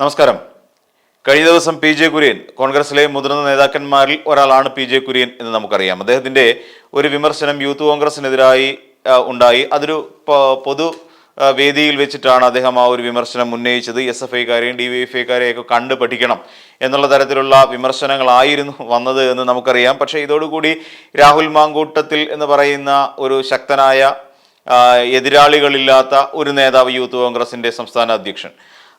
നമസ്കാരം. കഴിഞ്ഞ ദിവസം പി ജെ കുര്യൻ കോൺഗ്രസിലെ മുതിർന്ന നേതാക്കന്മാരിൽ ഒരാളാണ് പി ജെ കുര്യൻ എന്ന് നമുക്കറിയാം. അദ്ദേഹത്തിന്റെ ഒരു വിമർശനം യൂത്ത് കോൺഗ്രസിനെതിരായി ഉണ്ടായി. അതൊരു പൊതു വേദിയിൽ വെച്ചിട്ടാണ് അദ്ദേഹം ആ ഒരു വിമർശനം ഉന്നയിച്ചത്. എസ് എഫ് ഐക്കാരെയും ഡി വൈ എഫ് ഐക്കാരെയൊക്കെ കണ്ടു പഠിക്കണം എന്നുള്ള തരത്തിലുള്ള വിമർശനങ്ങളായിരുന്നു വന്നത് എന്ന് നമുക്കറിയാം. പക്ഷേ ഇതോടുകൂടി രാഹുൽ മാങ്കൂട്ടത്തിൽ എന്ന് പറയുന്ന ഒരു ശക്തനായ എതിരാളികളില്ലാത്ത ഒരു നേതാവ് യൂത്ത് കോൺഗ്രസിന്റെ സംസ്ഥാന അധ്യക്ഷൻ.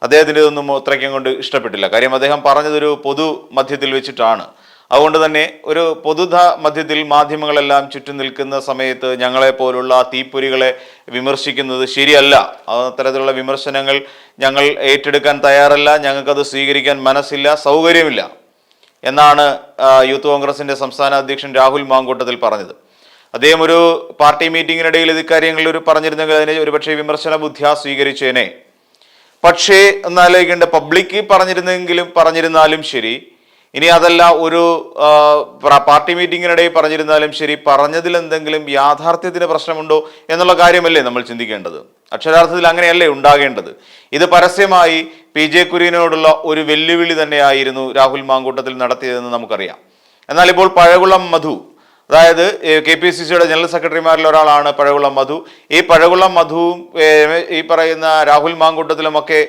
അദ്ദേഹത്തിന് ഇതൊന്നും അത്രയ്ക്കും കൊണ്ട് ഇഷ്ടപ്പെട്ടില്ല. കാര്യം അദ്ദേഹം പറഞ്ഞതൊരു പൊതു മധ്യത്തിൽ വെച്ചിട്ടാണ്. അതുകൊണ്ട് തന്നെ ഒരു പൊതു മധ്യത്തിൽ മാധ്യമങ്ങളെല്ലാം ചുറ്റും നിൽക്കുന്ന സമയത്ത് ഞങ്ങളെ പോലുള്ള തീപ്പൊരികളെ വിമർശിക്കുന്നത് ശരിയല്ല. അത്തരത്തിലുള്ള വിമർശനങ്ങൾ ഞങ്ങൾ ഏറ്റെടുക്കാൻ തയ്യാറല്ല. ഞങ്ങൾക്കത് സ്വീകരിക്കാൻ മനസ്സില്ല സൗകര്യമില്ല എന്നാണ് യൂത്ത് കോൺഗ്രസിന്റെ സംസ്ഥാന അധ്യക്ഷൻ രാഹുൽ മാങ്കൂട്ടത്തിൽ പറഞ്ഞത്. അദ്ദേഹം ഒരു പാർട്ടി മീറ്റിംഗിനിടയിൽ ഇത് കാര്യങ്ങളിൽ ഒരു പറഞ്ഞിരുന്നെങ്കിൽ അതിനെ ഒരുപക്ഷെ വിമർശന ബുദ്ധിയാ സ്വീകരിച്ചേനെ. പക്ഷേ എന്നാലോചിക്കേണ്ട പബ്ലിക് പറഞ്ഞിരുന്നെങ്കിലും പറഞ്ഞിരുന്നാലും ശരി. ഇനി അതല്ല ഒരു പാർട്ടി മീറ്റിംഗിനിടയിൽ പറഞ്ഞിരുന്നാലും ശരി പറഞ്ഞതിൽ എന്തെങ്കിലും യാഥാർത്ഥ്യത്തിന് പ്രശ്നമുണ്ടോ എന്നുള്ള കാര്യമല്ലേ നമ്മൾ ചിന്തിക്കേണ്ടത്. അക്ഷരാർത്ഥത്തിൽ അങ്ങനെയല്ലേ ഉണ്ടാകേണ്ടത്. ഇത് പരസ്യമായി പി ജെ കുര്യനോടുള്ള ഒരു വെല്ലുവിളി തന്നെയായിരുന്നു രാഹുൽ മാങ്കൂട്ടത്തിൽ നടത്തിയതെന്ന് നമുക്കറിയാം. എന്നാൽ ഇപ്പോൾ പഴകുളം മധു അതായത് കെ പി സി സിയുടെ ജനറൽ സെക്രട്ടറിമാരിൽ ഒരാളാണ് പഴകുളം മധു. ഈ പഴകുളം മധുവും ഈ പറയുന്ന രാഹുൽ മാങ്കൂട്ടത്തിലുമൊക്കെ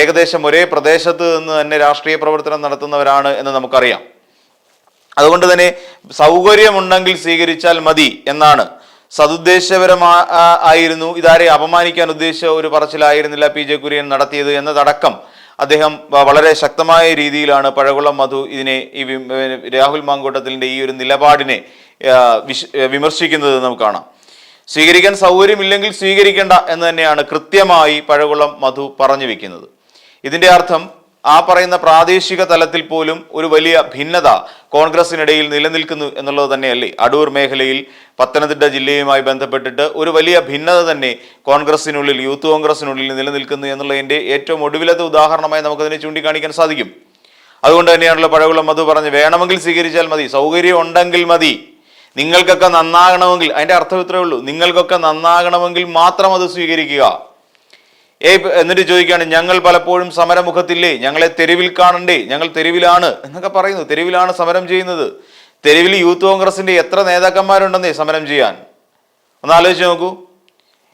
ഏകദേശം ഒരേ പ്രദേശത്ത് നിന്ന് തന്നെ രാഷ്ട്രീയ പ്രവർത്തനം നടത്തുന്നവരാണ് എന്ന് നമുക്കറിയാം. അതുകൊണ്ട് തന്നെ സൗകര്യമുണ്ടെങ്കിൽ സ്വീകരിച്ചാൽ മതി എന്നാണ്. സതുദ്ദേശപരമാ ആയിരുന്നു. ഇതാരെ അപമാനിക്കാൻ ഉദ്ദേശിച്ച ഒരു പറച്ചിലായിരുന്നില്ല പി ജെ കുര്യൻ നടത്തിയത് എന്നതടക്കം അദ്ദേഹം വളരെ ശക്തമായ രീതിയിലാണ് പഴകുളം മധു ഇതിനെ ഈ രാഹുൽ മാങ്കൂട്ടത്തിന്റെ ഈ ഒരു നിലപാടിനെ വിമർശിക്കുന്നത് നമുക്ക് കാണാം. സ്വീകരിക്കാൻ സൗകര്യമില്ലെങ്കിൽ സ്വീകരിക്കേണ്ട എന്ന് തന്നെയാണ് കൃത്യമായി പഴകുളം മധു പറഞ്ഞു വെക്കുന്നത്. ഇതിന്റെ അർത്ഥം ആ പറയുന്ന പ്രാദേശിക തലത്തിൽ പോലും ഒരു വലിയ ഭിന്നത കോൺഗ്രസിനിടയിൽ നിലനിൽക്കുന്നു എന്നുള്ളത് തന്നെയല്ലേ? അടൂർ മേഖലയിൽ പത്തനംതിട്ട ജില്ലയുമായി ബന്ധപ്പെട്ടിട്ട് ഒരു വലിയ ഭിന്നത തന്നെ കോൺഗ്രസിനുള്ളിൽ യൂത്ത് കോൺഗ്രസിനുള്ളിൽ നിലനിൽക്കുന്നു എന്നുള്ളതിന്റെ ഏറ്റവും ഒടുവിലത്തെ ഉദാഹരണമായി നമുക്കതിനെ ചൂണ്ടിക്കാണിക്കാൻ സാധിക്കും. അതുകൊണ്ട് തന്നെയാണല്ലോ പഴകുളം മധു പറഞ്ഞ് വേണമെങ്കിൽ സ്വീകരിച്ചാൽ മതി സൗകര്യം ഉണ്ടെങ്കിൽ മതി. നിങ്ങൾക്കൊക്കെ നന്നാകണമെങ്കിൽ അതിന്റെ അർത്ഥം ഇത്രയേ ഉള്ളൂ. നിങ്ങൾക്കൊക്കെ നന്നാകണമെങ്കിൽ മാത്രം അത് സ്വീകരിക്കുക. ഏ എന്നിട്ട് ചോദിക്കുകയാണ് ഞങ്ങൾ പലപ്പോഴും സമരമുഖത്തില്ലേ? ഞങ്ങളെ തെരുവിൽ കാണണ്ടേ? ഞങ്ങൾ തെരുവിലാണ്. എന്നൊക്കെ പറയുന്നു. തെരുവിലാണ് സമരം ചെയ്യുന്നത്. തെരുവിൽ യൂത്ത് കോൺഗ്രസിന്റെ എത്ര നേതാക്കന്മാരുണ്ടെന്നേ സമരം ചെയ്യാൻ. ഒന്ന് ആലോചിച്ച് നോക്കൂ.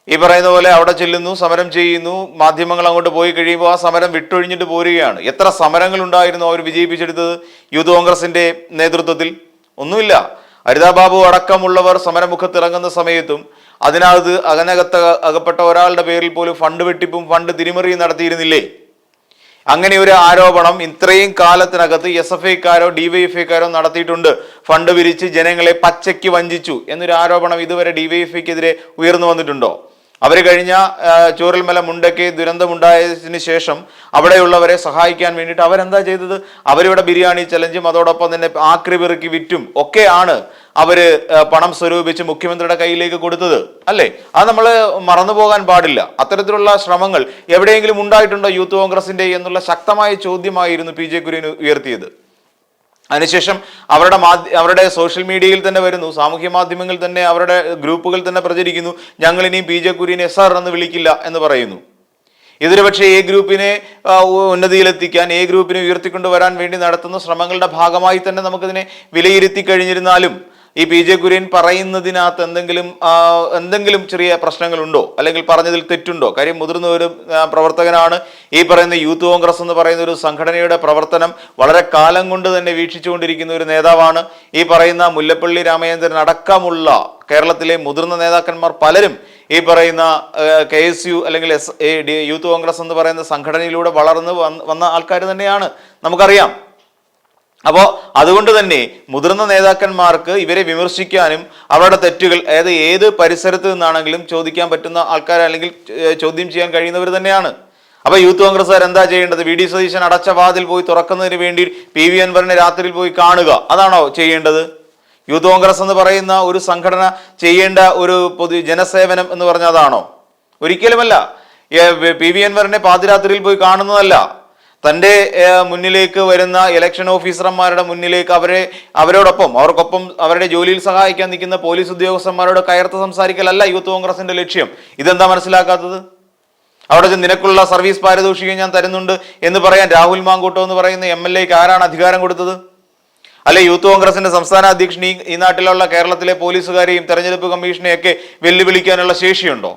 ഈ പറയുന്ന പോലെ അവിടെ ചെല്ലുന്നു സമരം ചെയ്യുന്നു മാധ്യമങ്ങൾ അങ്ങോട്ട് പോയി കഴിയുമ്പോൾ ആ സമരം വിട്ടൊഴിഞ്ഞിട്ട് പോരുകയാണ്. എത്ര സമരങ്ങൾ ഉണ്ടായിരുന്നു അവർ വിജയിപ്പിച്ചെടുത്തത് യൂത്ത് കോൺഗ്രസിന്റെ നേതൃത്വത്തിൽ? ഒന്നുമില്ല. ഹരിതാബാബു അടക്കമുള്ളവർ സമരമുഖത്ത് ഇറങ്ങുന്ന സമയത്തും അതിനകത്ത് അകനകത്ത് അകപ്പെട്ട ഒരാളുടെ പേരിൽ പോലും ഫണ്ട് വെട്ടിപ്പും ഫണ്ട് തിരിമറിയും നടത്തിയിരുന്നില്ലേ? അങ്ങനെ ഒരു ആരോപണം ഇത്രയും കാലത്തിനകത്ത് എസ് എഫ് ഐക്കാരോ ഡിവൈഎഫ്ഐക്കാരോ നടത്തിയിട്ടുണ്ട്. ഫണ്ട് വിരിച്ച് ജനങ്ങളെ പച്ചയ്ക്ക് വഞ്ചിച്ചു എന്നൊരു ആരോപണം ഇതുവരെ ഡിവൈഎഫ്ഐക്കെതിരെ ഉയർന്നു വന്നിട്ടുണ്ടോ? അവർ കഴിഞ്ഞ ചൂരൽമല മുണ്ടയ്ക്ക് ദുരന്തമുണ്ടായതിന് ശേഷം അവിടെയുള്ളവരെ സഹായിക്കാൻ വേണ്ടിയിട്ട് അവരെന്താ ചെയ്തത്? അവരിവിടെ ബിരിയാണി ചലഞ്ചും അതോടൊപ്പം തന്നെ ആക്രി പെറുക്കി വിറ്റും. ഒക്കെയാണ് അവർ പണം സ്വരൂപിച്ച് മുഖ്യമന്ത്രിയുടെ കയ്യിലേക്ക് കൊടുത്തത്? അല്ലേ? അത് നമ്മൾ മറന്നു പോകാൻ പാടില്ല. അത്തരത്തിലുള്ള ശ്രമങ്ങൾ എവിടെയെങ്കിലും ഉണ്ടായിട്ടുണ്ടോ യൂത്ത് കോൺഗ്രസിന്റെ എന്നുള്ള ശക്തമായ ചോദ്യമായിരുന്നു പി ജെ കുര്യൻ ഉയർത്തിയത്. അതിനുശേഷം അവരുടെ മാധ്യ അവരുടെ സോഷ്യൽ മീഡിയയിൽ തന്നെ വരുന്നു സാമൂഹ്യ മാധ്യമങ്ങളിൽ തന്നെ അവരുടെ ഗ്രൂപ്പുകൾ തന്നെ പ്രചരിക്കുന്നു ഞങ്ങൾ ഇനിയും P J Kurian S R എന്ന് വിളിക്കില്ല എന്ന് പറയുന്നു. ഇതൊരു പക്ഷേ എ ഗ്രൂപ്പിനെ ഉന്നതിയിലെത്തിക്കാൻ എ ഗ്രൂപ്പിനെ ഉയർത്തിക്കൊണ്ടുവരാൻ വേണ്ടി നടത്തുന്ന ശ്രമങ്ങളുടെ ഭാഗമായി തന്നെ നമുക്കിതിനെ വിലയിരുത്തി കഴിഞ്ഞിരുന്നാലും ഈ പി ജെ കുര്യൻ പറയുന്നതിനകത്ത് എന്തെങ്കിലും എന്തെങ്കിലും ചെറിയ പ്രശ്നങ്ങളുണ്ടോ? അല്ലെങ്കിൽ പറഞ്ഞതിൽ തെറ്റുണ്ടോ? കാര്യം മുതിർന്ന ഒരു പ്രവർത്തകനാണ് ഈ പറയുന്ന യൂത്ത് കോൺഗ്രസ് എന്ന് പറയുന്ന ഒരു സംഘടനയുടെ പ്രവർത്തനം വളരെ കാലം കൊണ്ട് തന്നെ വീക്ഷിച്ചുകൊണ്ടിരിക്കുന്ന ഒരു നേതാവാണ് ഈ പറയുന്ന മുല്ലപ്പള്ളി രാമചന്ദ്രൻ അടക്കമുള്ള കേരളത്തിലെ മുതിർന്ന നേതാക്കന്മാർ പലരും ഈ പറയുന്ന കെ എസ് യു അല്ലെങ്കിൽ എസ് യൂത്ത് കോൺഗ്രസ് എന്ന് പറയുന്ന സംഘടനയിലൂടെ വളർന്ന് വന്ന ആൾക്കാർ തന്നെയാണ്. നമുക്കറിയാം. അപ്പോൾ അതുകൊണ്ട് തന്നെ മുതിർന്ന നേതാക്കന്മാർക്ക് ഇവരെ വിമർശിക്കാനും അവരുടെ തെറ്റുകൾ അതായത് ഏത് പരിസരത്ത് നിന്നാണെങ്കിലും ചോദിക്കാൻ പറ്റുന്ന ആൾക്കാർ അല്ലെങ്കിൽ ചോദ്യം ചെയ്യാൻ കഴിയുന്നവർ തന്നെയാണ്. അപ്പൊ യൂത്ത് കോൺഗ്രസ്സുകാർ എന്താ ചെയ്യേണ്ടത്? വി. ഡി. സതീശൻ അടച്ച വാതിൽ പോയി തുറക്കുന്നതിന് വേണ്ടി പി. വി. അൻവറിനെ രാത്രിയിൽ പോയി കാണുക. അതാണോ ചെയ്യേണ്ടത്? യൂത്ത് കോൺഗ്രസ് എന്ന് പറയുന്ന ഒരു സംഘടന ചെയ്യേണ്ട ഒരു പൊതു ജനസേവനം എന്ന് പറഞ്ഞ അതാണോ? ഒരിക്കലുമല്ല. പി. വി. അൻവറിനെ പാതിരാത്രിയിൽ പോയി കാണുന്നതല്ല. തന്റെ മുന്നിലേക്ക് വരുന്ന ഇലക്ഷൻ ഓഫീസർമാരുടെ മുന്നിലേക്ക് അവരെ അവരോടൊപ്പം അവർക്കൊപ്പം അവരുടെ ജോലിയിൽ സഹായിക്കാൻ നിൽക്കുന്ന പോലീസ് ഉദ്യോഗസ്ഥന്മാരോട് കയർത്ത് സംസാരിക്കലല്ല യൂത്ത് കോൺഗ്രസിന്റെ ലക്ഷ്യം. ഇതെന്താ മനസ്സിലാക്കാത്തത്? അവിടെ നിനക്കുള്ള സർവീസ് പാരിതോഷികം ഞാൻ തരുന്നുണ്ട് എന്ന് പറയാൻ രാഹുൽ മാങ്കൂട്ടോ എന്ന് പറയുന്ന എം എൽ എക്ക് ആരാണ് അധികാരം കൊടുത്തത്? അല്ലെ യൂത്ത് കോൺഗ്രസിന്റെ സംസ്ഥാന അധ്യക്ഷൻ ഈ നാട്ടിലുള്ള കേരളത്തിലെ പോലീസുകാരെയും തെരഞ്ഞെടുപ്പ് കമ്മീഷനെയൊക്കെ വെല്ലുവിളിക്കാനുള്ള ശേഷിയുണ്ടോ?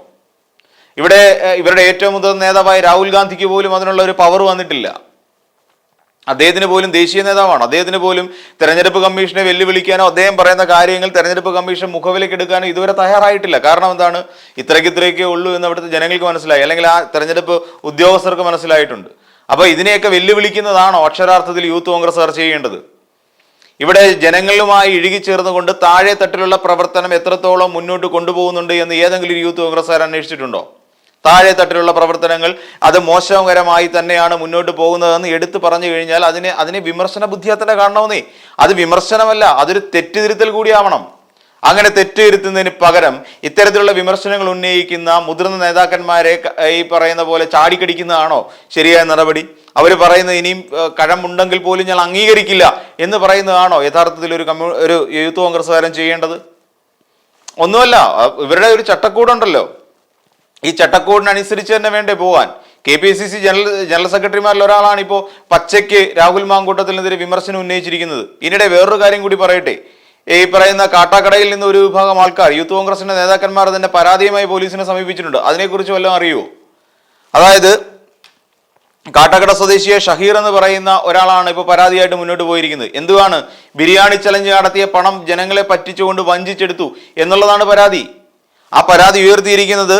ഇവിടെ ഇവരുടെ ഏറ്റവും മുതിർന്ന നേതാവായ രാഹുൽ ഗാന്ധിക്ക് പോലും അതിനുള്ള ഒരു പവർ വന്നിട്ടില്ല. അദ്ദേഹത്തിന് പോലും ദേശീയ നേതാവാണ്. അദ്ദേഹത്തിന് പോലും തെരഞ്ഞെടുപ്പ് കമ്മീഷനെ വെല്ലുവിളിക്കാനോ അദ്ദേഹം പറയുന്ന കാര്യങ്ങൾ തെരഞ്ഞെടുപ്പ് കമ്മീഷൻ മുഖവിലേക്ക് എടുക്കാനോ ഇതുവരെ തയ്യാറായിട്ടില്ല. കാരണം എന്താണ്? ഇത്രയ്ക്ക് ഇത്രയൊക്കെ ഉള്ളൂ എന്ന് അവിടുത്തെ ജനങ്ങൾക്ക് മനസ്സിലായി. അല്ലെങ്കിൽ ആ തെരഞ്ഞെടുപ്പ് ഉദ്യോഗസ്ഥർക്ക് മനസ്സിലായിട്ടുണ്ട്. അപ്പൊ ഇതിനെയൊക്കെ വെല്ലുവിളിക്കുന്നതാണോ അക്ഷരാർത്ഥത്തിൽ യൂത്ത് കോൺഗ്രസ്സുകാർ ചെയ്യേണ്ടത്? ഇവിടെ ജനങ്ങളുമായി ഇഴുകിച്ചേർന്നുകൊണ്ട് താഴെ തട്ടിലുള്ള പ്രവർത്തനം എത്രത്തോളം മുന്നോട്ട് കൊണ്ടുപോകുന്നുണ്ട് എന്ന് ഏതെങ്കിലും ഒരു യൂത്ത് കോൺഗ്രസ്സുകാർ അന്വേഷിച്ചിട്ടുണ്ടോ? താഴെ തട്ടിലുള്ള പ്രവർത്തനങ്ങൾ അത് മോശകരമായി തന്നെയാണ് മുന്നോട്ട് പോകുന്നതെന്ന് എടുത്തു പറഞ്ഞു കഴിഞ്ഞാൽ അതിനെ അതിനെ വിമർശന ബുദ്ധിയാ തന്നെ കാണണമെന്നേ അത് വിമർശനമല്ല അതൊരു തെറ്റുതിരുത്തൽ കൂടിയാവണം. അങ്ങനെ തെറ്റുതിരുത്തുന്നതിന് പകരം ഇത്തരത്തിലുള്ള വിമർശനങ്ങൾ ഉന്നയിക്കുന്ന മുതിർന്ന നേതാക്കന്മാരെ ഈ പറയുന്ന പോലെ ചാടിക്കടിക്കുന്നതാണോ ശരിയായ നടപടി? അവർ പറയുന്നത് ഇനിയും കഴമുണ്ടെങ്കിൽ പോലും ഞാൻ അംഗീകരിക്കില്ല എന്ന് പറയുന്നതാണോ യഥാർത്ഥത്തിൽ ഒരു കമ്മ്യൂ ഒരു യൂത്ത് കോൺഗ്രസ്സുകാരൻ ചെയ്യേണ്ടത്? ഒന്നുമല്ല ഇവരുടെ ഒരു ചട്ടക്കൂടുണ്ടല്ലോ. ഈ ചട്ടക്കൂടിനനുസരിച്ച് തന്നെ വേണ്ടേ പോകാൻ K P C C general general സെക്രട്ടറിമാരിൽ ഒരാളാണ് ഇപ്പോൾ പച്ചയ്ക്ക് രാഹുൽ മാങ്കൂട്ടത്തിനെതിരെ വിമർശനം ഉന്നയിച്ചിരിക്കുന്നത്. ഇതിനിടെ വേറൊരു കാര്യം കൂടി പറയട്ടെ. ഈ പറയുന്ന കാട്ടാക്കടയിൽ നിന്ന് ഒരു വിഭാഗം ആൾക്കാർ യൂത്ത് കോൺഗ്രസിന്റെ നേതാക്കന്മാർ തന്നെ പരാതിയുമായി പോലീസിനെ സമീപിച്ചിട്ടുണ്ട്. അതിനെക്കുറിച്ച് വല്ലതും അറിയുമോ അതായത് കാട്ടാക്കട സ്വദേശിയെ ഷഹീർ എന്ന് പറയുന്ന ഒരാളാണ് ഇപ്പോൾ പരാതിയായിട്ട് മുന്നോട്ട് പോയിരിക്കുന്നത്. എന്തുവാണ്? ബിരിയാണി ചലഞ്ച് നടത്തിയ പണം ജനങ്ങളെ പറ്റിച്ചുകൊണ്ട് വഞ്ചിച്ചെടുത്തു എന്നുള്ളതാണ് പരാതി. ആ പരാതി ഉയർത്തിയിരിക്കുന്നത്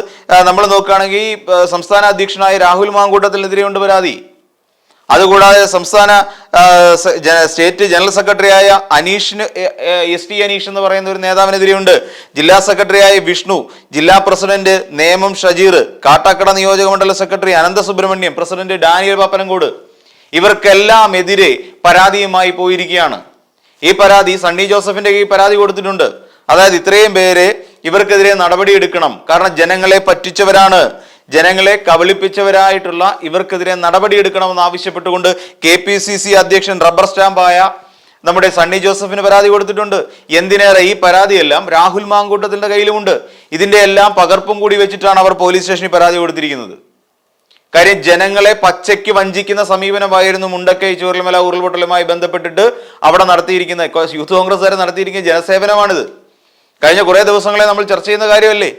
നമ്മൾ നോക്കുകയാണെങ്കിൽ സംസ്ഥാന അധ്യക്ഷനായ രാഹുൽ മാങ്കൂട്ടത്തിനെതിരെയുണ്ട് പരാതി. അതുകൂടാതെ സംസ്ഥാന സ്റ്റേറ്റ് ജനറൽ സെക്രട്ടറിയായ അനീഷിന് എസ് ടി അനീഷ് എന്ന് പറയുന്ന ഒരു നേതാവിനെതിരെയുണ്ട്. ജില്ലാ സെക്രട്ടറിയായ വിഷ്ണു ജില്ലാ പ്രസിഡന്റ് നേമം ഷജീർ കാട്ടാക്കട നിയോജക മണ്ഡല secretary Anantha Subramaniam president Daniel Pappanamcode ഇവർക്കെല്ലാം എതിരെ പരാതിയുമായി പോയിരിക്കുകയാണ്. ഈ പരാതി സണ്ണി ജോസഫിന്റെ ഈ പരാതി കൊടുത്തിട്ടുണ്ട്. അതായത് ഇത്രയും പേരെ ഇവർക്കെതിരെ നടപടിയെടുക്കണം. കാരണം ജനങ്ങളെ പറ്റിച്ചവരാണ്. ജനങ്ങളെ കബളിപ്പിച്ചവരായിട്ടുള്ള ഇവർക്കെതിരെ നടപടിയെടുക്കണമെന്ന് ആവശ്യപ്പെട്ടുകൊണ്ട് കെ പി സി സി അധ്യക്ഷൻ റബ്ബർ സ്റ്റാമ്പായ നമ്മുടെ സണ്ണി ജോസഫിന് പരാതി കൊടുത്തിട്ടുണ്ട്. എന്തിനേറെ ഈ പരാതിയെല്ലാം രാഹുൽ മാങ്കൂട്ടത്തിന്റെ കയ്യിലുമുണ്ട്. ഇതിന്റെ എല്ലാം പകർപ്പും കൂടി വെച്ചിട്ടാണ് അവർ പോലീസ് സ്റ്റേഷനിൽ പരാതി കൊടുത്തിരിക്കുന്നത്. കാര്യം ജനങ്ങളെ പച്ചയ്ക്ക് വഞ്ചിക്കുന്ന സമീപനമായിരുന്നു മുണ്ടക്കൈ ചൂരൽമല ഉരുൾപൊട്ടലുമായി ബന്ധപ്പെട്ടിട്ട് അവിടെ നടത്തിയിരിക്കുന്ന യൂത്ത് കോൺഗ്രസ് വരെ നടത്തിയിരിക്കുന്ന ജനസേവനമാണിത്. കഴിഞ്ഞ കുറേ ദിവസങ്ങളെ നമ്മൾ ചർച്ച ചെയ്യുന്ന കാര്യമല്ലേ?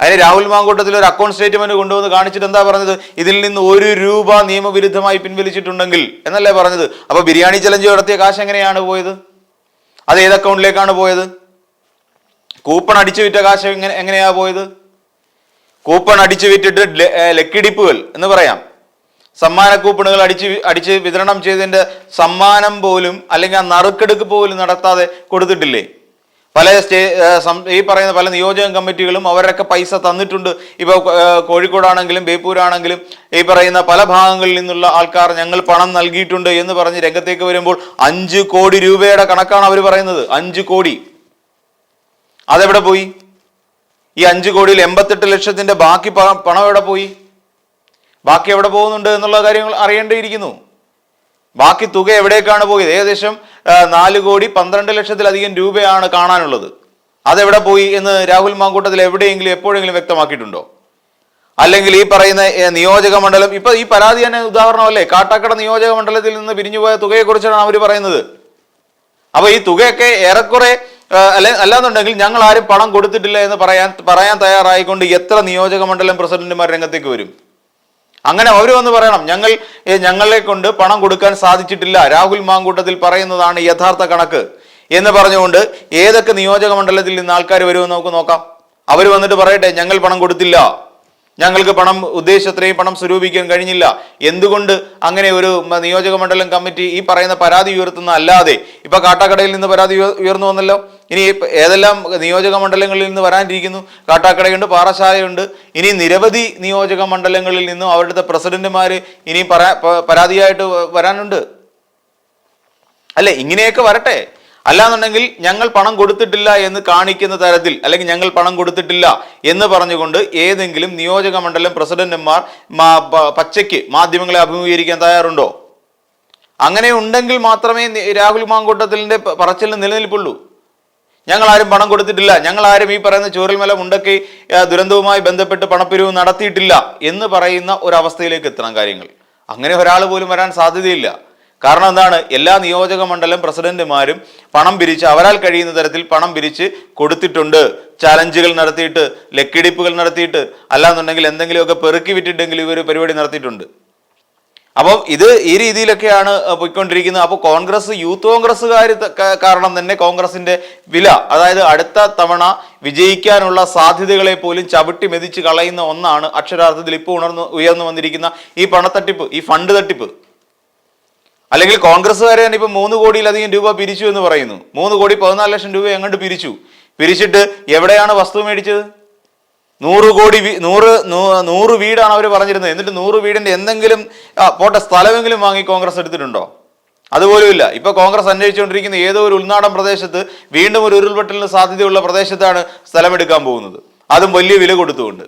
അതിന് രാഹുൽ മാങ്കൂട്ടത്തിൽ ഒരു അക്കൗണ്ട് സ്റ്റേറ്റ്മെന്റ് കൊണ്ടുവന്ന് കാണിച്ചിട്ട് എന്താ പറഞ്ഞത്? ഇതിൽ നിന്ന് ഒരു രൂപ നിയമവിരുദ്ധമായി പിൻവലിച്ചിട്ടുണ്ടെങ്കിൽ എന്നല്ലേ പറഞ്ഞത്? അപ്പൊ ബിരിയാണി ചലഞ്ച് നടത്തിയ കാശ് എങ്ങനെയാണ് പോയത്? അത് ഏത് അക്കൗണ്ടിലേക്കാണ് പോയത്? കൂപ്പൺ അടിച്ചു വിറ്റ കാശ് എങ്ങനെ എങ്ങനെയാ പോയത്? കൂപ്പൺ അടിച്ചു വിറ്റിട്ട് ലക്കിടിപ്പുകൾ എന്ന് പറയാം. സമ്മാന കൂപ്പണുകൾ അടിച്ച് അടിച്ച് വിതരണം ചെയ്തതിന്റെ സമ്മാനം പോലും അല്ലെങ്കിൽ ആ നറുക്കെടുക്ക് പോലും നടത്താതെ കൊടുത്തിട്ടില്ലേ? പല സ്റ്റേ ഈ പറയുന്ന പല നിയോജക കമ്മിറ്റികളും അവരൊക്കെ പൈസ തന്നിട്ടുണ്ട്. ഇപ്പോൾ കോഴിക്കോടാണെങ്കിലും ബേപ്പൂരാണെങ്കിലും ഈ പറയുന്ന പല ഭാഗങ്ങളിൽ നിന്നുള്ള ആൾക്കാർ ഞങ്ങൾ പണം നൽകിയിട്ടുണ്ട് എന്ന് പറഞ്ഞ് രംഗത്തേക്ക് വരുമ്പോൾ അഞ്ച് കോടി രൂപയുടെ കണക്കാണ് അവർ പറയുന്നത്. അഞ്ച് കോടി. അതെവിടെ പോയി? ഈ അഞ്ച് കോടിയിൽ എൺപത്തെട്ട് ലക്ഷത്തിന്റെ ബാക്കി പണം എവിടെ പോയി? ബാക്കി എവിടെ പോകുന്നുണ്ട് എന്നുള്ള കാര്യങ്ങൾ അറിയേണ്ടിയിരിക്കുന്നു. ബാക്കി തുക എവിടേക്കാണ് പോയത്? ഏകദേശം നാല് കോടി പന്ത്രണ്ട് ലക്ഷത്തിലധികം രൂപയാണ് കാണാനുള്ളത്. അതെവിടെ പോയി എന്ന് രാഹുൽ മാങ്കൂട്ടത്തിൽ എവിടെയെങ്കിലും എപ്പോഴെങ്കിലും വ്യക്തമാക്കിയിട്ടുണ്ടോ? അല്ലെങ്കിൽ ഈ പറയുന്ന നിയോജക മണ്ഡലം ഇപ്പൊ ഈ പരാതി തന്നെ ഉദാഹരണമല്ലേ? കാട്ടാക്കട നിയോജക മണ്ഡലത്തിൽ നിന്ന് പിരിഞ്ഞുപോയ തുകയെക്കുറിച്ചാണ് അവർ പറയുന്നത്. അപ്പൊ ഈ തുകയൊക്കെ ഏറെക്കുറെ അല്ലെ അല്ലാന്നുണ്ടെങ്കിൽ ഞങ്ങൾ ആരും പണം കൊടുത്തിട്ടില്ല എന്ന് പറയാൻ പറയാൻ തയ്യാറായിക്കൊണ്ട് എത്ര നിയോജക മണ്ഡലം പ്രസിഡന്റുമാർ രംഗത്തേക്ക് വരും? അങ്ങനെ അവർ വന്ന് പറയണം ഞങ്ങൾ ഞങ്ങളെ കൊണ്ട് പണം കൊടുക്കാൻ സാധിച്ചിട്ടില്ല. രാഹുൽ മാങ്കൂട്ടത്തിൽ പറയുന്നതാണ് യഥാർത്ഥ കണക്ക്. എന്ന് പറഞ്ഞുകൊണ്ട് ഏതൊക്കെ നിയോജക മണ്ഡലത്തിൽ നിന്ന് ആൾക്കാർ വരുമെന്ന് നമുക്ക് നോക്കാം. അവർ വന്നിട്ട് പറയട്ടെ ഞങ്ങൾ പണം കൊടുത്തില്ല. ഞങ്ങൾക്ക് പണം ഉദ്ദേശിച്ചത്രയും പണം സ്വരൂപിക്കാൻ കഴിഞ്ഞില്ല. എന്തുകൊണ്ട് അങ്ങനെ ഒരു നിയോജക മണ്ഡലം കമ്മിറ്റി ഈ പറയുന്ന പരാതി ഉയർത്തുന്ന അല്ലാതെ ഇപ്പൊ കാട്ടാക്കടയിൽ നിന്ന് പരാതി ഉയർന്നു വന്നല്ലോ. ഇനി ഏതെല്ലാം നിയോജക മണ്ഡലങ്ങളിൽ നിന്ന് വരാനിരിക്കുന്നു? കാട്ടാക്കടയുണ്ട് പാറശാലയുണ്ട്. ഇനി നിരവധി നിയോജക മണ്ഡലങ്ങളിൽ നിന്നും അവരുടെ പ്രസിഡന്റുമാർ ഇനി പരാതിയായിട്ട് വരാനുണ്ട്. അല്ലെ ഇങ്ങനെയൊക്കെ വരട്ടെ. അല്ലാന്നുണ്ടെങ്കിൽ ഞങ്ങൾ പണം കൊടുത്തിട്ടില്ല എന്ന് കാണിക്കുന്ന തരത്തിൽ അല്ലെങ്കിൽ ഞങ്ങൾ പണം കൊടുത്തിട്ടില്ല എന്ന് പറഞ്ഞുകൊണ്ട് ഏതെങ്കിലും നിയോജക മണ്ഡലം പ്രസിഡന്റുമാർ പച്ചയ്ക്ക് മാധ്യമങ്ങളെ അഭിമുഖീകരിക്കാൻ തയ്യാറുണ്ടോ? അങ്ങനെ ഉണ്ടെങ്കിൽ മാത്രമേ രാഹുൽ മാങ്കൂട്ടത്തിലിന്റെ പറച്ചിൽ നിലനിൽപ്പുള്ളൂ. ഞങ്ങൾ ആരും പണം കൊടുത്തിട്ടില്ല. ഞങ്ങൾ ആരും ഈ പറയുന്ന ചോരൽമല മുണ്ടക്കി ദുരന്തവുമായി ബന്ധപ്പെട്ട് പണപ്പിരിവ് നടത്തിയിട്ടില്ല എന്ന് പറയുന്ന ഒരവസ്ഥയിലേക്ക് എത്തണം കാര്യങ്ങൾ. അങ്ങനെ ഒരാൾ പോലും വരാൻ സാധ്യതയില്ല. കാരണം എന്താണ്? എല്ലാ നിയോജക മണ്ഡലം പ്രസിഡന്റുമാരും പണം പിരിച്ച് അവരാൽ കഴിയുന്ന തരത്തിൽ പണം പിരിച്ച് കൊടുത്തിട്ടുണ്ട്. ചലഞ്ചുകൾ നടത്തിയിട്ട് ലക്കിടിപ്പുകൾ നടത്തിയിട്ട് അല്ലാന്നുണ്ടെങ്കിൽ എന്തെങ്കിലുമൊക്കെ പെറുക്കി വിട്ടിട്ടെങ്കിലും ഇവർ പരിപാടി നടത്തിയിട്ടുണ്ട്. അപ്പോൾ ഇത് ഈ രീതിയിലൊക്കെയാണ് പോയിക്കൊണ്ടിരിക്കുന്നത്. അപ്പോൾ കോൺഗ്രസ് യൂത്ത് കോൺഗ്രസ്സുകാർ കാരണം തന്നെ കോൺഗ്രസിന്റെ വില അതായത് അടുത്ത തവണ വിജയിക്കാനുള്ള സാധ്യതകളെ പോലും ചവിട്ടി മെതിച്ച് കളയുന്ന ഒന്നാണ് അക്ഷരാർത്ഥത്തിൽ ഇപ്പോൾ ഉണർന്നു ഉയർന്നു വന്നിരിക്കുന്ന ഈ പണത്തട്ടിപ്പ് ഈ ഫണ്ട് തട്ടിപ്പ്. അല്ലെങ്കിൽ കോൺഗ്രസ്സുകാരെ തന്നെ ഇപ്പൊ മൂന്ന് കോടിയിലധികം രൂപ പിരിച്ചു എന്ന് പറയുന്നു. മൂന്ന് കോടി പതിനാല് ലക്ഷം രൂപ എങ്ങോട്ട് പിരിച്ചു. പിരിച്ചിട്ട് എവിടെയാണ് വസ്തു മേടിച്ചത്? നൂറ് കോടി നൂറ് നൂറ് വീടാണ് അവർ പറഞ്ഞിരുന്നത്. എന്നിട്ട് നൂറ് വീടിന്റെ എന്തെങ്കിലും പോട്ടെ സ്ഥലമെങ്കിലും വാങ്ങി കോൺഗ്രസ് എടുത്തിട്ടുണ്ടോ? അതുപോലുമില്ല. ഇപ്പൊ കോൺഗ്രസ് അന്വേഷിച്ചുകൊണ്ടിരിക്കുന്ന ഏതോ ഒരു ഉൾനാടൻ പ്രദേശത്ത് വീണ്ടും ഒരു ഉരുൾപൊട്ടലിന് സാധ്യതയുള്ള പ്രദേശത്താണ് സ്ഥലമെടുക്കാൻ പോകുന്നത്. അതും വലിയ വില കൊടുത്തുകൊണ്ട്.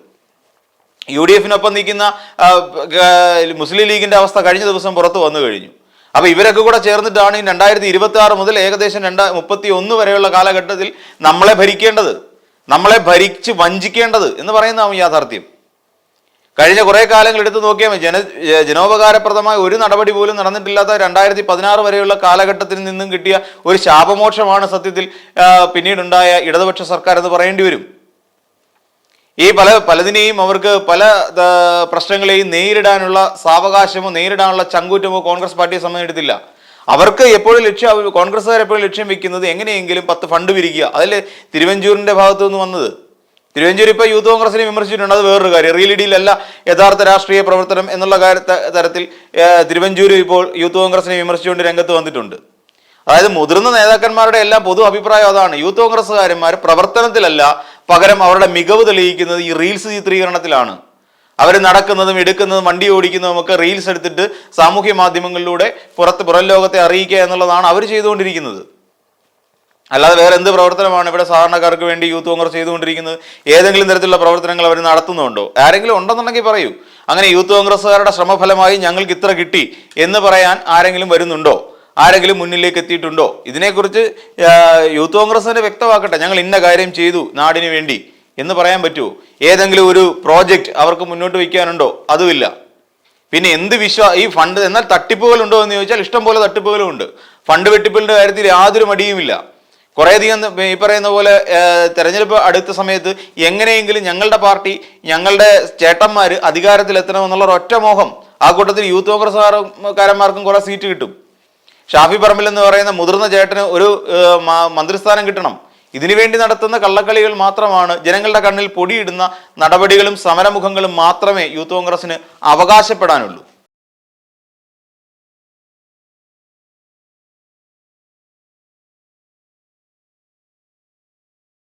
യു ഡി എഫിനൊപ്പം നിൽക്കുന്ന മുസ്ലിം ലീഗിന്റെ അവസ്ഥ കഴിഞ്ഞ ദിവസം പുറത്തു വന്നു കഴിഞ്ഞു. അപ്പൊ ഇവരൊക്കെ കൂടെ ചേർന്നിട്ടാണ് ഈ രണ്ടായിരത്തി ഇരുപത്തി ആറ് മുതൽ ഏകദേശം രണ്ടാ മുപ്പത്തി ഒന്ന് വരെയുള്ള കാലഘട്ടത്തിൽ നമ്മളെ ഭരിക്കേണ്ടത് നമ്മളെ ഭരിച്ച് വഞ്ചിക്കേണ്ടത് എന്ന് പറയുന്നതാണ് യാഥാർത്ഥ്യം കഴിഞ്ഞ കുറെ കാലങ്ങൾ എടുത്തു നോക്കിയാൽ. ജന ജനോപകാരപ്രദമായ ഒരു നടപടി പോലും നടന്നിട്ടില്ലാത്ത രണ്ടായിരത്തി പതിനാറ് വരെയുള്ള കാലഘട്ടത്തിൽ നിന്നും കിട്ടിയ ഒരു ശാപമോക്ഷമാണ് സത്യത്തിൽ പിന്നീടുണ്ടായ ഇടതുപക്ഷ സർക്കാർ എന്ന് പറയേണ്ടി വരും ഈ പല പലതിനെയും അവർക്ക് പല പ്രശ്നങ്ങളെയും നേരിടാനുള്ള സാവകാശമോ നേരിടാനുള്ള ചങ്കൂറ്റമോ കോൺഗ്രസ് പാർട്ടിയെ സംബന്ധിച്ചിട്ടില്ല. അവർക്ക് എപ്പോഴും ലക്ഷ്യം കോൺഗ്രസ്സുകാർ എപ്പോഴും ലക്ഷ്യം വെക്കുന്നത് എങ്ങനെയെങ്കിലും പത്ത് ഫണ്ട് പിരിക്കുക അതിൽ തിരുവഞ്ചൂരിന്റെ ഭാഗത്തു നിന്ന് വന്നത്? തിരുവഞ്ചൂർ ഇപ്പോൾ യൂത്ത് കോൺഗ്രസിനെ വിമർശിച്ചിട്ടുണ്ട്. അത് വേറൊരു കാര്യം. റിയൽ ഇടിയിലല്ല യഥാർത്ഥ രാഷ്ട്രീയ പ്രവർത്തനം എന്നുള്ള കാര്യ തരത്തിൽ തിരുവഞ്ചൂർ ഇപ്പോൾ യൂത്ത് കോൺഗ്രസിനെ വിമർശിച്ചുകൊണ്ട് രംഗത്ത് വന്നിട്ടുണ്ട്. അതായത് മുതിർന്ന നേതാക്കന്മാരുടെ എല്ലാം പൊതു അഭിപ്രായം അതാണ്. യൂത്ത് കോൺഗ്രസ്സുകാരന്മാർ പ്രവർത്തനത്തിലല്ല പകരം അവരുടെ മികവ് തെളിയിക്കുന്നത് ഈ റീൽസ് ചിത്രീകരണത്തിലാണ്. അവർ നടക്കുന്നതും എടുക്കുന്നതും വണ്ടി ഓടിക്കുന്നതും ഒക്കെ റീൽസ് എടുത്തിട്ട് സാമൂഹ്യ മാധ്യമങ്ങളിലൂടെ പുറത്ത് പുറം ലോകത്തെ അറിയിക്കുക എന്നുള്ളതാണ് അവർ ചെയ്തുകൊണ്ടിരിക്കുന്നത്. അല്ലാതെ വേറെ എന്ത് പ്രവർത്തനമാണ് ഇവിടെ സാധാരണക്കാർക്ക് വേണ്ടി യൂത്ത് കോൺഗ്രസ് ചെയ്തുകൊണ്ടിരിക്കുന്നത്? ഏതെങ്കിലും തരത്തിലുള്ള പ്രവർത്തനങ്ങൾ അവർ നടത്തുന്നുണ്ടോ? ആരെങ്കിലും ഉണ്ടെന്നുണ്ടെങ്കിൽ പറയൂ. അങ്ങനെ യൂത്ത് കോൺഗ്രസ്സുകാരുടെ ശ്രമഫലമായി ഞങ്ങൾക്ക് ഇത്ര കിട്ടി എന്ന് പറയാൻ ആരെങ്കിലും വരുന്നുണ്ടോ? ആരെങ്കിലും മുന്നിലേക്ക് എത്തിയിട്ടുണ്ടോ? ഇതിനെക്കുറിച്ച് യൂത്ത് കോൺഗ്രസ് തന്നെ വ്യക്തമാക്കട്ടെ. ഞങ്ങൾ ഇന്ന കാര്യം ചെയ്തു നാടിന് വേണ്ടി. എന്ന് പറയാൻ പറ്റുമോ? ഏതെങ്കിലും ഒരു പ്രോജക്റ്റ് അവർക്ക് മുന്നോട്ട് വയ്ക്കാനുണ്ടോ? അതുമില്ല. പിന്നെ എന്ത് വിശ്വാ ഈ ഫണ്ട് എന്നാൽ തട്ടിപ്പുകൾ ഉണ്ടോ എന്ന് ചോദിച്ചാൽ ഇഷ്ടം പോലെ തട്ടിപ്പുകളും ഉണ്ട്. ഫണ്ട് വെട്ടിപ്പുകളുടെ കാര്യത്തിൽ യാതൊരു മടിയുമില്ല. കുറേയധികം ഈ പറയുന്ന പോലെ തെരഞ്ഞെടുപ്പ് അടുത്ത സമയത്ത് എങ്ങനെയെങ്കിലും ഞങ്ങളുടെ പാർട്ടി ഞങ്ങളുടെ ചേട്ടന്മാർ അധികാരത്തിലെത്തണമെന്നുള്ള ഒറ്റ മോഹം ആ കൂട്ടത്തിൽ യൂത്ത് കോൺഗ്രസ്സുകാരന്മാർക്കും കുറേ സീറ്റ് കിട്ടും. ഷാഫി പറമ്പിൽ എന്ന് പറയുന്ന മുതിർന്ന ചേട്ടന് ഒരു മന്ത്രിസ്ഥാനം കിട്ടണം. ഇതിനുവേണ്ടി നടത്തുന്ന കള്ളക്കളികൾ മാത്രമാണ് ജനങ്ങളുടെ കണ്ണിൽ പൊടിയിടുന്ന നടപടികളും സമരമുഖങ്ങളും മാത്രമേ യൂത്ത് കോൺഗ്രസിന് അവകാശപ്പെടാനുള്ളൂ.